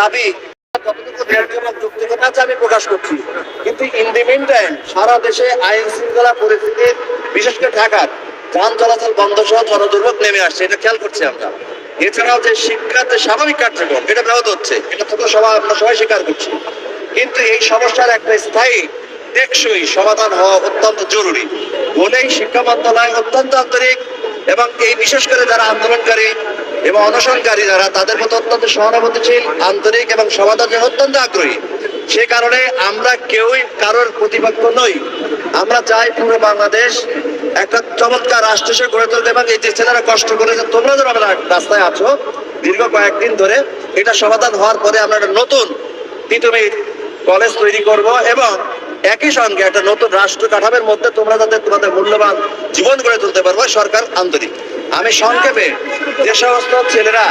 দাবি এছাড়াও যে স্বাভাবিক কার্যক্রম, এটা ব্যাহত হচ্ছে, এটা সবাই, আমরা সবাই স্বীকার করছি। কিন্তু এই সমস্যার একটা স্থায়ী, টেকসই সমাধান হওয়া অত্যন্ত জরুরি। বলেই শিক্ষা মন্ত্রণালয় অত্যন্ত আন্তরিক এবং এই বিশেষ করে যারা আন্দোলনকারী এবং অনশনকারী যারা, তাদের মতো অত্যন্ত সহানুভূতিশীল, আন্তরিক এবং সমাধানের অত্যন্ত আগ্রহী। সে কারণে আমরা কেউই কারোর প্রতিপক্ষ নই। আমরা চাই পুরো বাংলাদেশ একটা চমৎকার রাষ্ট্র হিসেবে গড়ে তুলতে এবং এই যে ছেলেরা কষ্ট করেছে তোমরা যারা আমরা রাস্তায় আছো। দীর্ঘ কয়েকদিন ধরে এটা সমাধান হওয়ার পরে আমরা একটা নতুন তিতুমির কলেজ তৈরি করব এবং একই সঙ্গে একটা নতুন রাষ্ট্র কাঠামের মধ্যে তোমরা যাতে তোমাদের মূল্যবান জীবন গড়ে তুলতে পারব সরকার আন্তরিক। আমি সংক্ষেপে যে সমস্ত ছেলেরা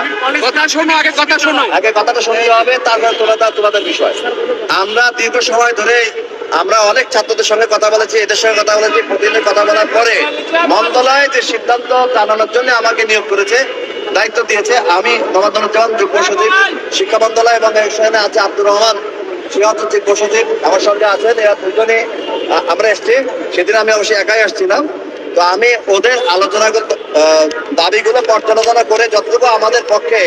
কথা শোনো আগে কথা শোনো। আগে কথাটা শুনতে হবে তারপর তোমাদের তোমাদের বিষয়। আমরা দীর্ঘ সময় ধরে আমরা অনেক ছাত্রদের সঙ্গে কথা বলেছি এদের সঙ্গে কথা বলেছি প্রতিদিন কথা বলার পরে মন্ত্রণালয় যে সিদ্ধান্ত জানানোর জন্য আমাকে নিয়োগ করেছে দায়িত্ব দিয়েছে আমি মোহাম্মদুজ্জামান যুগ্ম সচিব শিক্ষা মন্ত্রণালয় এবং এখানে আছে আব্দুর রহমান সিংহত যুগ্ম সচিব আমার সঙ্গে আছেন এরা দুজনে আমরা এসছি। সেদিন আমি অবশ্যই একাই আসছিলাম। তো আমি ওদের আলোচনা দাবিগুলো পর্যালোচনা করে যতটুকু আমাদের পক্ষে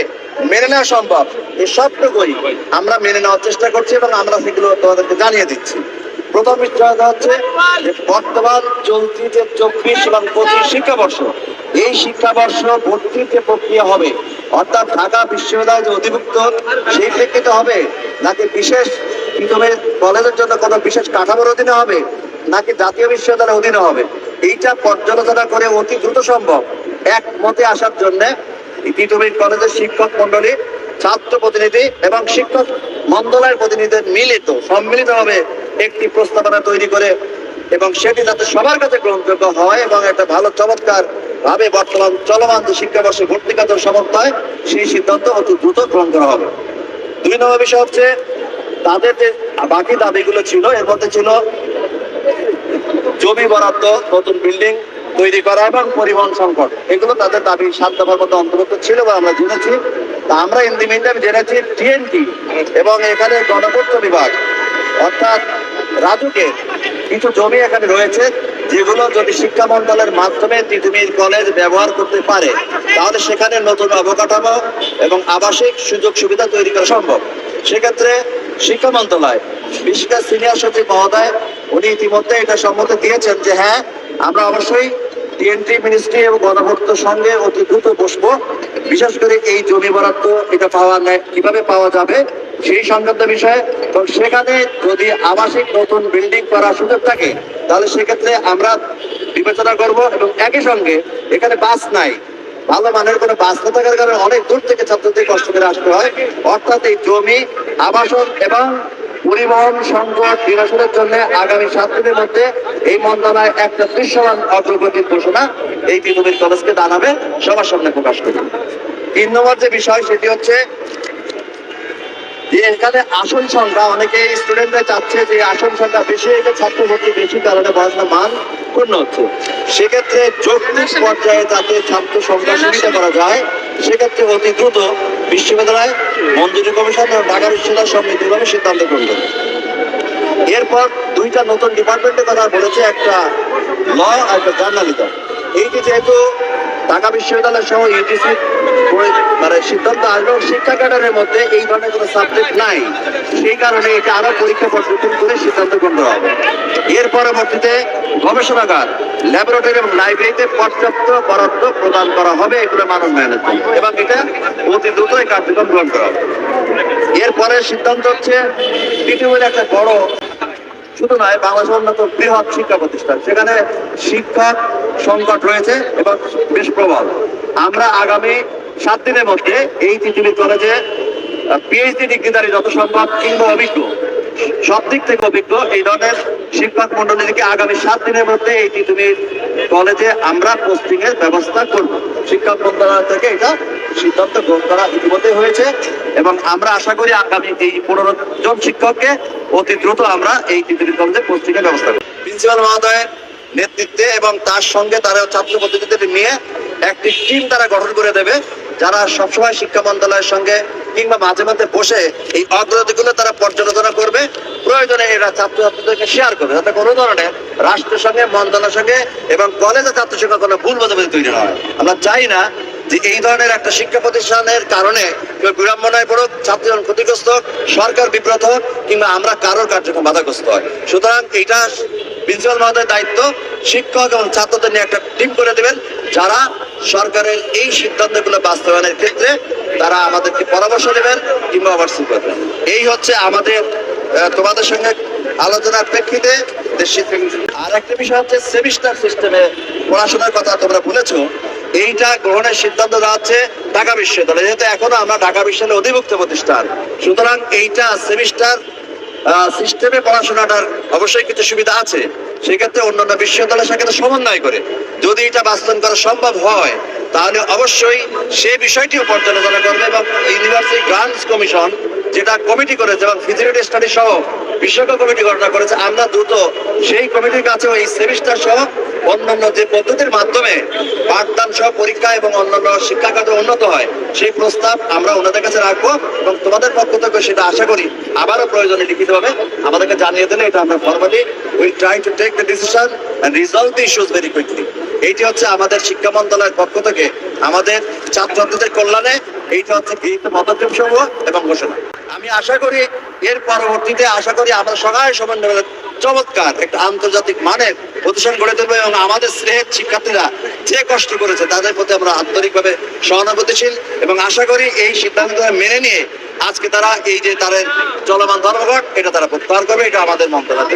মেনে নেওয়া সম্ভব, এই সবটুকুই আমরা মেনে নেওয়ার চেষ্টা করছি এবং আমরা সেগুলো তোমাদেরকে জানিয়ে দিচ্ছি। প্রথম বিষয়টা হচ্ছে বর্তমান চলতি যে চব্বিশ এবং পঁচিশ শিক্ষাবর্ষ, এই শিক্ষাবর্ষ ভর্তির যে প্রক্রিয়া হবে। অর্থাৎ ঢাকা বিশ্ববিদ্যালয় যে অধিভুক্ত, সেই প্রেক্ষিতে হবে? নাকি বিশেষ বিতমের কলেজের জন্য কোনো বিশেষ কাঠামোর অধীনে হবে? নাকি জাতীয় বিশ্ববিদ্যালয়ের অধীনে হবে? এইটা পর্যালোচনা করে অতি দ্রুত সম্ভব। এক মতে আসার জন্য তিতুমির কলেজের শিক্ষক মন্ডলী ছাত্র প্রতিনিধি এবং শিক্ষক মন্ত্রণালয়ের প্রতিনিধিদের মিলিত, সম্মিলিতভাবে একটি প্রস্তাবনা তৈরি করে এবং সেটি যাতে সবার কাছে গ্রহণযোগ্য হয় এবং একটা ভালো চমৎকার ভাবে বর্তমান চলমান যে শিক্ষাবর্ষে ভর্তি কাজের সমর্থ হয়, সেই সিদ্ধান্ত অতি দ্রুত গ্রহণ করা হবে। দুই নম্বর বিষয় হচ্ছে, তাদের যে বাকি দাবিগুলো ছিল, এর মধ্যে ছিল জমি বরাদ্দ, নতুন বিল্ডিং তৈরি করা এবং পরিবহন সংকট। এগুলো তাদের দাবি, সাত দফার মধ্যে অন্তর্ভুক্ত ছিল বা আমরা জেনেছি। তা আমরা ইন দি জেনেছি টিএনটি এবং এখানে গণপূর্ত বিভাগ। অর্থাৎ রাজুকে কিছু জমি এখানে রয়েছে, যেগুলো যদি শিক্ষা মন্ত্রণালয়ের মাধ্যমে তিতুমির কলেজ ব্যবহার করতে পারে, তাহলে সেখানে নতুন অবকাঠামো এবং আবাসিক সুযোগ সুবিধা তৈরি করা সম্ভব। সেক্ষেত্রে শিক্ষা মন্ত্রণালয়, বিশেষ সিনিয়র সচিব মহোদয় উনি ইতিমধ্যে এটা সম্মতি দিয়েছেন যে হ্যাঁ আমরা অবশ্যই টিএনটি মিনিস্ট্রি এবং গণভোক্তর সঙ্গে অতি দ্রুত বসবো। বিশেষ করে এই জমি বরাদ্দ এটা পাওয়া কীভাবে পাওয়া যাবে সেই সংক্রান্ত বিষয়ে। এবং সেখানে যদি আবাসিক নতুন বিল্ডিং করার সুযোগ থাকে, তাহলে সেক্ষেত্রে আমরা বিবেচনা করব এবং একই সঙ্গে এখানে বাস নাই। ভালো মানের কোনো বাস না থাকার কারণে অনেক দূর থেকে ছাত্রদের কষ্ট করে আসতে হয়। অর্থাৎ এই জমি, আবাসন এবং পরিবহন সংকট নিরসনের জন্য আগামী সাত দিনের মধ্যে এই মন্ত্রণালয় একটা দৃশ্যমান অগ্রগতির ঘোষণা এই পৃথিবীর কলেজকে জানাবে সবার সামনে প্রকাশ করবে। তিন নম্বর যে বিষয় সেটি হচ্ছে যে এখানে আসন সংখ্যা অনেকে স্টুডেন্টরা চাচ্ছে যে আসন সংখ্যা বেশি হয়ে ছাত্র ভর্তি বেশি কারণে পড়াশোনার মান পূর্ণ হচ্ছে। সেক্ষেত্রে যৌক্তিক পর্যায়ে যাতে ছাত্র সংখ্যা সুবিধা করা যায় সেক্ষেত্রে অতি দ্রুত বিশ্ববিদ্যালয় মঞ্জুরি কমিশন এবং ঢাকা বিশ্ববিদ্যালয় সম্মিলিতভাবে সিদ্ধান্ত গ্রহণ করবে। এরপর দুইটা নতুন ডিপার্টমেন্টের কথা বলেছে, একটা ল আর একটা জার্নালিজম। এইটি যেহেতু ঢাকা বিশ্ববিদ্যালয় সহ ইউজিসি মানে সিদ্ধান্ত এবং শিক্ষা ক্যাডারের মধ্যে এই ধরনের কোনো সাবজেক্ট নাই। সেই কারণে এটা আরও পরীক্ষা পদ্ধতি করে সিদ্ধান্ত গ্রহণ করা হবে। এর পরবর্তীতে গবেষণাগার ল্যাবরেটরি এবং লাইব্রেরিতে পর্যাপ্ত বরাদ্দ প্রদান করা হবে এগুলো মানবায়নের জন্য এবং এটা অতি দ্রুত এই কার্যক্রম গ্রহণ করা হবে। এরপরে সিদ্ধান্ত হচ্ছে পৃথিবীর একটা বড় শুধু নয় বাংলাদেশের অন্যতম বৃহৎ শিক্ষা প্রতিষ্ঠান। সেখানে শিক্ষক সংকট রয়েছে এবং বেশ প্রবল। আমরা আগামী সাত দিনের মধ্যে এই তিতুলি কলেজে পিএইচডি ডিগ্রিধারী যত সম্ভব কিংবা অভিজ্ঞ সব দিক থেকে অভিজ্ঞ এই ধরনের শিক্ষক মন্ডলীকে আগামী সাত দিনের মধ্যে এই পৃথিবীর কলেজে আমরা পোস্টিং এর ব্যবস্থা করব। শিক্ষা মন্ত্রণালয় থেকে এটা সিদ্ধান্ত গ্রহণ করা ইতিমধ্যে হয়েছে এবং আমরা আশা করি আগামী এই পনেরো জন শিক্ষককে অতি দ্রুত আমরা এই পৃথিবীর কলেজে পোস্টিং এর ব্যবস্থা করব। প্রিন্সিপাল মহোদয়ের নেতৃত্বে এবং তার সঙ্গে তারা ছাত্র প্রতিনিধিদের নিয়ে একটি টিম তারা গঠন করে দেবে, যারা সবসময় শিক্ষা মন্ত্রণালয়ের সঙ্গে কিংবা মাঝে মাঝে বসে এই অগ্রগতিগুলো তারা পর্যালোচনা করবে। প্রয়োজনে এরা ছাত্রছাত্রীদেরকে শেয়ার করবে। যাতে কোনো ধরনের রাষ্ট্রের সঙ্গে মন্ত্রণালয়ের সঙ্গে এবং কলেজের ছাত্র সঙ্গে কোনো ভুল বোঝাবুঝি তৈরি হয়। আমরা চাই না যে এই ধরনের একটা শিক্ষা প্রতিষ্ঠানের কারণে কেউ বিড়ম্বনায় পড়ুক ছাত্রজন ক্ষতিগ্রস্ত হোক, সরকার বিব্রত হোক কিংবা আমরা কারোর কার্যক্রম বাধাগ্রস্ত হয়। সুতরাং এইটা প্রিন্সিপাল মহোদয়ের দায়িত্ব। শিক্ষক এবং ছাত্রদের নিয়ে একটা টিম করে দেবেন যারা সরকারের এই সিদ্ধান্তগুলো বাস্তবায়নের ক্ষেত্রে তারা আমাদেরকে পরামর্শ দেবেন কিংবা ওভারসি করবেন এই হচ্ছে আমাদের তোমাদের সঙ্গে আলোচনার প্রেক্ষিতে আর একটা বিষয় হচ্ছে সেমিস্টার সিস্টেমে পড়াশোনার কথা তোমরা বলেছ, এইটা গ্রহণের সিদ্ধান্ত দেওয়া হচ্ছে ঢাকা বিশ্ববিদ্যালয়, যেহেতু এখনও আমরা ঢাকা বিশ্ববিদ্যালয়ের অধিভুক্ত প্রতিষ্ঠান। সুতরাং এইটা সেমিস্টার সিস্টেমে পড়াশোনাটার অবশ্যই কিছু সুবিধা আছে। সেক্ষেত্রে অন্যান্য বিশ্ববিদ্যালয়ের সাথে সমন্বয় করে যদি এটা বাস্তবায়ন করা সম্ভব হয় তাহলে অবশ্যই সে বিষয়টিও পর্যালোচনা করবে এবং ইউনিভার্সিটি গ্রান্টস কমিশন যেটা কমিটি করেছে এবং ফিজিবিলিটি স্টাডি সহ বিশেষজ্ঞ কমিটি গঠন করেছে, আমরা দ্রুত সেই কমিটির কাছেও এই সেমিস্টার সহ অন্যান্য যে পদ্ধতির মাধ্যমে পাঠদান সহ পরীক্ষা এবং অন্যান্য শিক্ষা খাতে উন্নত হয়, সেই প্রস্তাব আমরা ওনাদের কাছে রাখব এবং তোমাদের পক্ষ থেকে সেটা আশা করি আবারও প্রয়োজনে লিখিত হবে আমাদেরকে জানিয়ে দিলে এটা আমরা formally will try to take the decision resolve the issues very quickly এইটি হচ্ছে আমাদের শিক্ষা মন্ত্রণালয়ের পক্ষ থেকে আমাদের ছাত্রছাত্রীদের কল্যাণে এইটা হচ্ছে গৃহীত পদক্ষেপ সমূহ এবং ঘোষণা। আমি আশা করি এর পরবর্তীতে, আশা করি আমরা সবাই সমন্বয় চমৎকার একটা আন্তর্জাতিক মানের প্রতিষ্ঠান গড়ে তুলবো এবং আমাদের স্নেহের শিক্ষার্থীরা যে কষ্ট করেছে তাদের প্রতি আমরা আন্তরিকভাবে সহানুভূতিশীল এবং আশা করি এই সিদ্ধান্ত মেনে নিয়ে আজকে তারা এই যে তাদের চলমান ধর্মঘট, এটা তারা প্রত্যাহার করবে, এটা আমাদের মন্ত্রণালয়